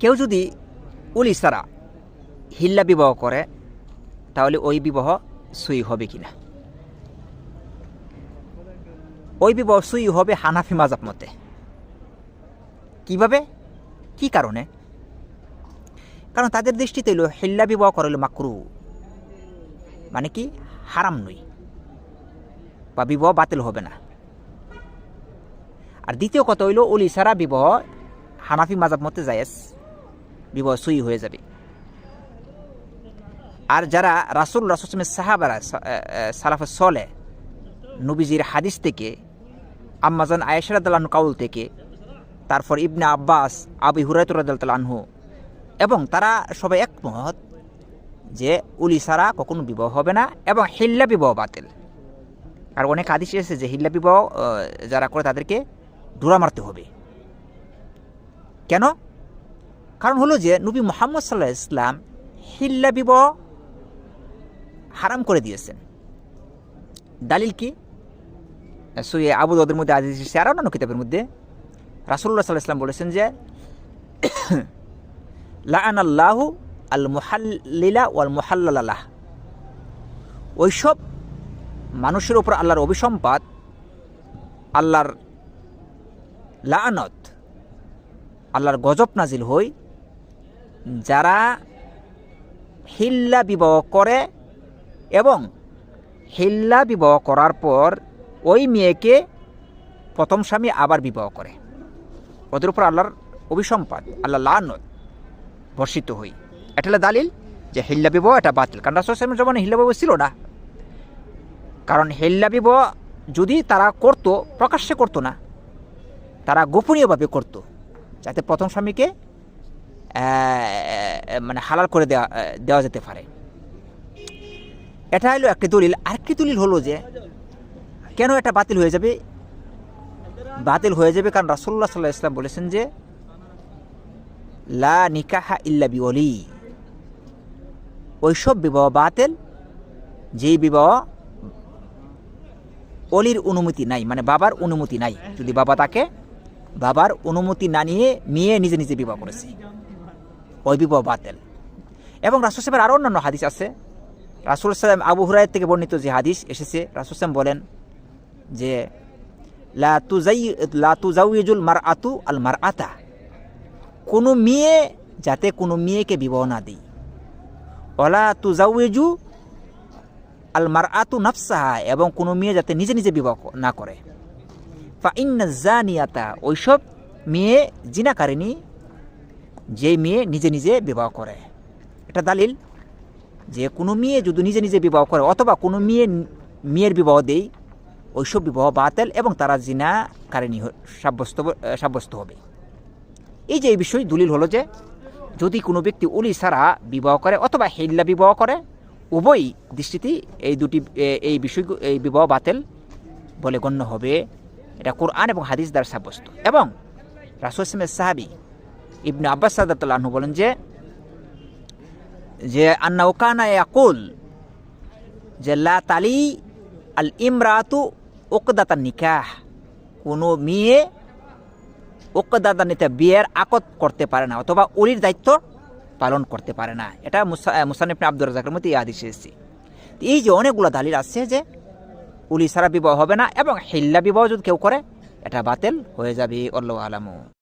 কেউ যদি উলি ছাড়া হিল্লা বিবাহ করে, তাহলে ওই বিবাহ সুই হবে কিনা? ওই বিবাহ সুই হবে হানাফি মাজাব মতে। কীভাবে? কি কারণে? কারণ তাদের দৃষ্টিতে হইল হিল্লা বিবাহ করা হইল মাকরু। মানে কি? হারাম নই বা বিবাহ বাতিল হবে না। আর দ্বিতীয় কথা হইল উলি সারা বিবাহ হানাফি মাজাব মতে জায়েজ। বিবাহ সুই হয়ে যাবে। আর যারা রাসুল রাসুসমের সাহাবারা সালাফে সলে, নবীজির হাদিস থেকে আম্মাজান আয়েশরাদাল কাউল থেকে, তারপর ইবনে আব্বাস, আবি হুরাইতুরাদাল আনহু, এবং তারা সবাই একমত যে উলি ছাড়া কখনো বিবাহ হবে না এবং হিল্লা বিবাহ বাতিল। আর অনেক আদিস এসেছে যে হিল্লা বিবাহ যারা করে তাদেরকে ডোরা মারতে হবে। কেন? কারণ হলো যে নবী মোহাম্মদ সাল্লাহ ইসলাম হিল্লা বিবাহ হারাম করে দিয়েছেন। দালিল কি? সুয়ে আবু দাউদের মধ্যে আজিজ এসেছে, আর অন্যান্য কিতাবের মধ্যে। রাসুল্লাহ সাল্লাহ ইসলাম বলেছেন যে লাআন আল্লাহু আল মুহাল্লিলা ওয়াল মুহাল্লালাহ ওইসব মানুষের উপর আল্লাহর অভিসম্পাদ আল্লাহর লাআনত আল্লাহর গজব নাজিল হই যারা হিল্লা বিবাহ করে এবং হিল্লা বিবাহ করার পর ওই মেয়েকে প্রথম স্বামী আবার বিবাহ করে। ওদের উপর আল্লাহর অভিসম্পাদ আল্লাহ লানত বর্ষিত হই। এটা হলো দালিল যে হিল্লা বিবাহ এটা বাতিল। কারণ রাসুলের জমানে হিল্লা বিবাহ ছিল না। কারণ হিল্লা বিবাহ যদি তারা করতো, প্রকাশ্যে করতো না, তারা গোপনীয়ভাবে করতো, যাতে প্রথম স্বামীকে মানে হালাল করে দেওয়া দেওয়া যেতে পারে। এটা হলো একটি দলিল। আরেকটি দলিল হলো যে, কেন এটা বাতিল হয়ে যাবে? বাতিল হয়ে যাবে কারণ রাসুল্লাহ সাল্লাহ ইসলাম বলেছেন যে, লা নিকাহা ইল্লা বিওলি ওইসব বিবাহ বাতিল, যেই বিবাহ অলির অনুমতি নাই মানে বাবার অনুমতি নাই। যদি বাবা তাকে বাবার অনুমতি না নিয়ে মেয়ে নিজে নিজে বিবাহ করেছে। ওই বাতেল। এবং রাসুল সাহেবের আরও অন্যান্য হাদিস আছে। রাসুল সাহেব আবু হুরায়ের থেকে বর্ণিত যে হাদিস এসেছে, রাসুল সাহেব বলেন যে, লা তুজাই, লা তুজাউইজুল মার আতু আল মার আতা কোনো মেয়ে যাতে কোনো মেয়েকে বিবাহ না দিই ওলা তুজাউইজু আল মার আতু নাফসাহা, এবং কোনো মেয়ে যাতে নিজে নিজে বিবাহ না করে। ফা ইন্না জানিয়াতা, ওইসব মেয়ে জিনাকারিনী যে মেয়ে নিজে নিজে বিবাহ করে। এটা দালিল যে কোনো মেয়ে যদি নিজে নিজে বিবাহ করে অথবা কোনো মেয়ে মেয়ের বিবাহ দেই, ওইসব বিবাহ বাতিল এবং তারা জিনা কারিনী সাব্যস্ত সাব্যস্ত হবে। এই যে এই বিষয় দলিল হলো যে, যদি কোনো ব্যক্তি উলি ছাড়া বিবাহ করে অথবা হিল্লা বিবাহ করে, উভয় দৃষ্টিতে এই দুটি এই বিষয়, এই বিবাহ বাতিল বলে গণ্য হবে। এটা কোরআন এবং হাদিস দ্বারা সাব্যস্ত। এবং রাসুল ইসলামের সাহাবি ইবনে আব্বাস সাদাতুল্লাহ বলেন যে যে আন্না ওকানা ইয়াকুল যে, লা আল ইমরাতু ওকদাতা নিকাহ। কোনো মেয়ে ওকদাতা নিতে বিয়ের আকত করতে পারে না অথবা অলির দায়িত্ব পালন করতে পারে না। এটা মুসা মুসানিফ আব্দুর রাজাকের মধ্যে আদেশ এসেছি। এই যে অনেকগুলো দালিল আছে যে, উলি সারা বিবাহ হবে না এবং হিল্লা বিবাহ যদি কেউ করে, এটা বাতিল হয়ে যাবে অল্লাহ আলামু।